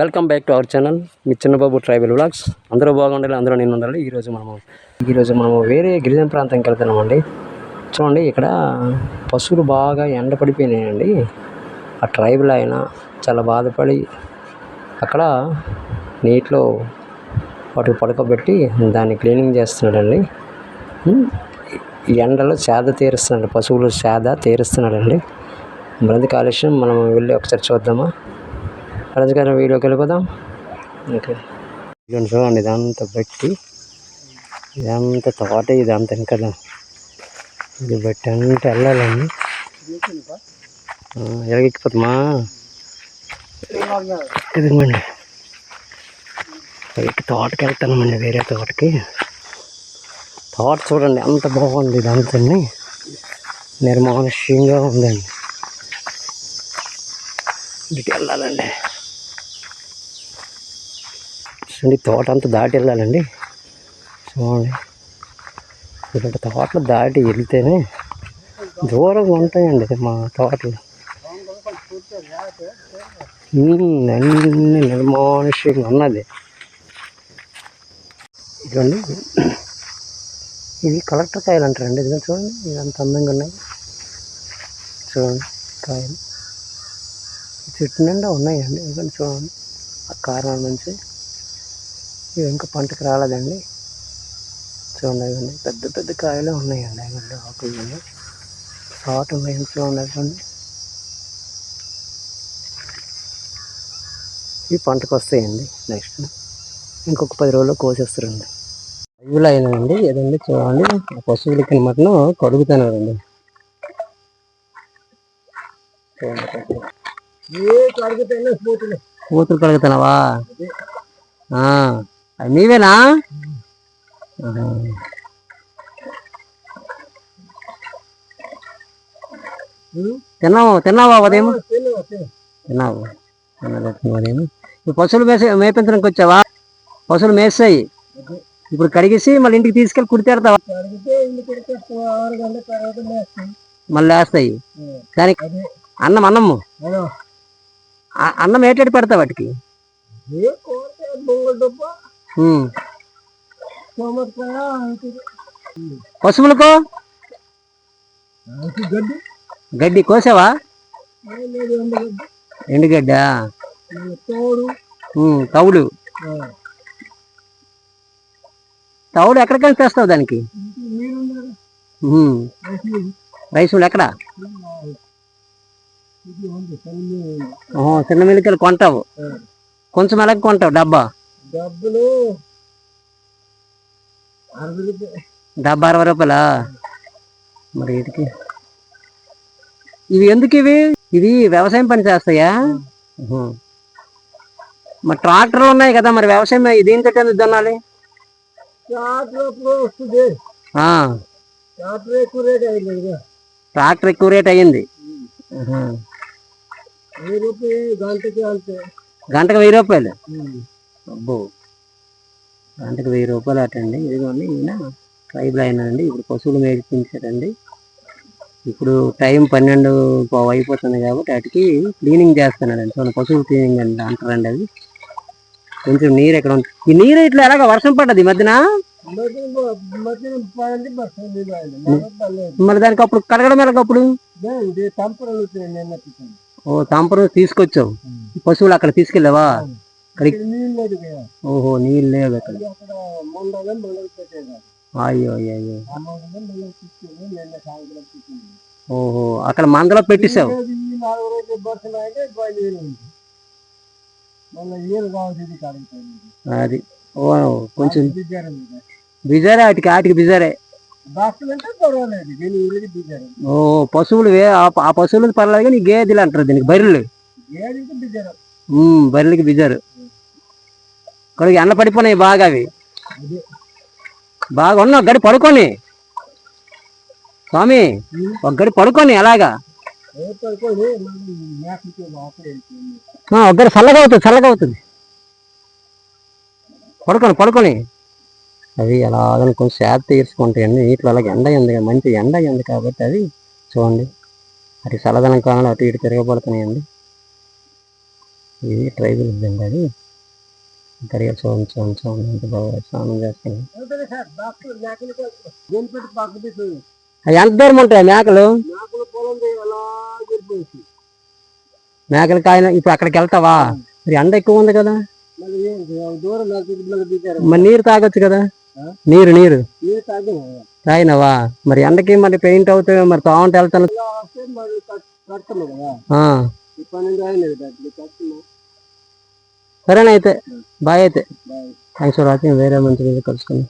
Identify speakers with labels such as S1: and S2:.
S1: Welcome back to our channel me Chinnababu tribal blogs అందరూ బాగుండాలి అందరూ నేను ఉండాలి. ఈరోజు మనము ఈరోజు మనము వేరే గిరిజన ప్రాంతానికి వెళ్తున్నామండి చూడండి ఇక్కడ పశువులు బాగా ఎండ పడిపోయినాయండి. ఆ ట్రైబల్ ఆయన చాలా బాధపడి అక్కడ నీటిలో వాటికి పడుకోబెట్టి దాన్ని క్లీనింగ్ చేస్తున్నాడండి. ఎండలో సేద తీరుస్తున్నాడు పశువులు సేద తీరుస్తున్నాడండి. మరింత కాలుష్యం మనం వెళ్ళి ఒకసారి చూద్దామా? గారు వీడియోకి వెళ్ళిపోదాం. ఓకే. చూడండి ఇదంతా బట్టి ఇదంతా తోట ఇదంతా ఇంకా ఇది బట్టి అంతా వెళ్ళాలండి. ఎలాగెక్కిపోతామా ఇదిగోండి. ఎక్కి తోటకి వెళ్తానమండి వేరే తోటకి. తోట చూడండి అంత బాగుంది ఇదంతా నిర్మానుష్యంగా ఉందండి. ఇటు వెళ్ళాలండి. చూడండి తోట అంతా దాటి వెళ్ళాలండి. చూడండి. ఇటువంటి తోటలు దాటి వెళ్తేనే దూరంగా ఉంటాయండి మా తోటలు. అన్ని నిర్మానుష్యంగా ఉన్నది. ఇదిగోండి. ఇవి కలెక్టర్ కాయలు అంటారండి. ఇది చూడండి ఇది అంత అందంగా ఉన్నాయి చూడండి కాయలు. చెట్టు నిండా ఉన్నాయండి. ఇదిగోండి చూడండి. ఆ కారణాల నుంచి ఇవి ఇంకా పంటకు రాలేదండి. చూడండి ఇవన్నీ. పెద్ద పెద్ద కాయలు ఉన్నాయండి. ఇవన్నీ ఆకులు ఉన్నాయి తోట ఉన్నాయి చూడండి. ఇవ్వండి ఇవి పంటకు వస్తాయండి నెక్స్ట్. ఇంకొక పది రోజుల్లో కోసేస్తారండి. అయ్యులు అయినాయండి ఏదండి చూడండి. ఆ పశువులకి మటను కడుగుతున్నారండి. కూతురు కడుగుతున్నావా? నీవేనా? ఆహా. తిన్నావు? తిన్నావా ఉదయం? తిన్నావు? ఉదయం? పశువులు మేసే మేపించడానికి వచ్చావా? పశువులు మేస్తాయి. ఇప్పుడు కడిగేసి మళ్ళీ ఇంటికి తీసుకెళ్ళి కుడితేడతావా మళ్ళీ వేస్తాయి దానికి అన్నం అన్నము? అన్నం. ఏటేటి పెడతా వాటికి? ఉమ్. పశువులకు? గడ్డి కోసావా? ఎండుగడ్డ? తవుడు. తవుడు ఎక్కడికైనా తెస్తావు దానికి? రైస్ మిల్ ఎక్కడ? చిన్న మిల్లికలు కొంటావు. కొంచెం ఎలాగ కొంటావు డబ్బా.
S2: డబ్బులు
S1: డబ్బా అరవై రూపాయలా? మరి వీటికి ఇవి ఎందుకు ఇవి? ఇవి వ్యవసాయం పని చేస్తాయా. మరి ట్రాక్టర్లు ఉన్నాయి కదా మరి వ్యవసాయం దీంతో ఎందుకు దున్నాలి?
S2: ట్రాక్టర్ ఎక్కువ రేట్
S1: అయ్యింది.
S2: గంటకు
S1: వెయ్యి రూపాయలు? అబ్బో. గంటకు వెయ్యి రూపాయలు అటండి. ఇదిగోండి ఈయన ట్రైబల్ అయినా అండి. ఇప్పుడు పశువులు మేపించారండి ఇప్పుడు టైం పన్నెండు అయిపోతుంది కాబట్టి వాటికి క్లీనింగ్ చేస్తున్నాడండి. చూడండి పశువులు క్లీనింగ్ అండి అంటారండి అది. కొంచెం నీరు ఎక్కడ ఉంది ఈ నీరు ఇట్లా ఎలాగ వర్షం పడ్డది ఈ మధ్యన? మరి దానికి అప్పుడు కడగడం ఎలాగప్పుడు ఓ తాంపరం తీసుకొచ్చావు. పశువులు అక్కడ తీసుకెళ్ళావా?
S2: లేదు
S1: ఓహో నీళ్ళు లేవు అక్కడ. అయ్యో అయ్యో ఓహో అక్కడ మందలో
S2: కడుగుతాయి
S1: అది. ఓ కొంచెం బిజారే వాటికి వాటికి బిజారే? ఓ పశువులు వే ఆ పశువులు పర్లేదు కానీ గేదెలు అంటారు దీనికి బర్రెలు. బర్రెలకి బిజారు. కొడుకు ఎండ పడిపోయినాయి బాగా అవి. బాగా ఉన్నావు గడి పడుకొని. స్వామి ఒక గడి పడుకొని ఎలాగా
S2: ఏ
S1: చల్లగా అవుతుంది చల్లగా అవుతుంది. పడుకొని పడుకొని. అవి అలాగని కొంచెం శాత తీర్చుకుంటాయండి నీటిలో అలాగే ఎండ ఉంది మంచి ఎండ ఉంది కాబట్టి అది చూడండి. అటు చల్లదనం కాలంలో అటు ఇటు తిరగబడుతున్నాయండి. ఇది ట్రైబుల్ ఇద్దండి అది. కరిగా చూడండి చూడండి చూడండి ఎంత బాగా స్నానం చేస్తాను ఎంత దూరం ఉంటాయి మేకలు?
S2: మేకల
S1: కాయన ఇప్పుడు అక్కడికి వెళ్తావా? మరి ఎండ ఎక్కువ ఉంది కదా. మరి నీరు తాగొచ్చు కదా? నీరు నీరు.
S2: నీరు తాగి
S1: తాగినవా? మరి ఎండకి మరి పెయింట్ అవుతాయి మరి తాగుంటే వెళ్తాను. సరేనా అయితే బాయ్ అయితే. థ్యాంక్స్ ఫర్ వాచింగ్ వేరే మంచి వీడియో కలుసుకుందాం.